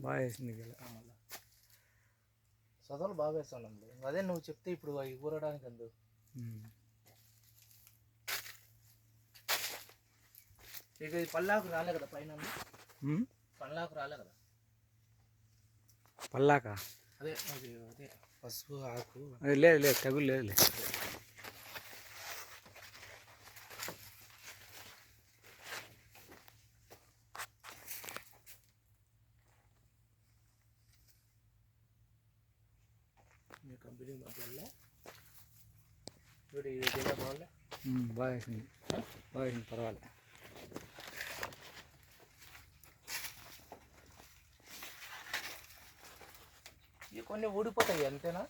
బాగా వేసింది మళ్ళా. సొదలు బాగా వేస్తాను అదే నువ్వు చెప్తే ఇప్పుడు అవి ఊరడానికి అందు. ఇక ఈ పల్లాకు రాలే కదా పైన? పల్లాకు రాలే కదా? పల్లాక? అదే అది అదే పసుపు ఆకు. అది లేదు లేదు తగులు లేదు. మీ కంపెనీ మధ్యలో బాగాలే ఉమ్, బాగా వేసింది బాగా వేసింది పర్వాలేదు ఇవి కొన్ని ఊడిపోతాయి అంతేనా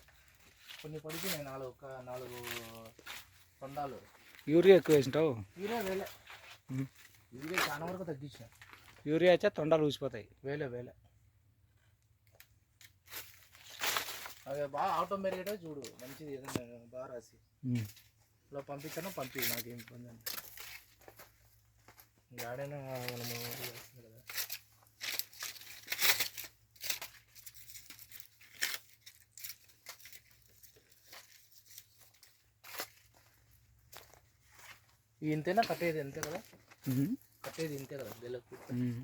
కొన్ని పడిపోయినాయి నాలుగు ఒక నాలుగు తొండాలు యూరియా ఎక్కువ వేసింటావు వీరే వేలే. ఇవే చాలా వరకు తగ్గించిన యూరియా అయితే తొండాలు ఊసిపోతాయి వేలే వేలే అదే బాగా ఆటోమేటిక్గా చూడు. మంచిది ఏదైనా బాగా రాసి. ఇలా పంపించాను పంపి నాకేం ఇబ్బంది అండి గాడైనా మనము కదా. ఇంతేనా? కట్టేది అంతే కదా. కట్టేది ఇంతే కదా? ఉమ్.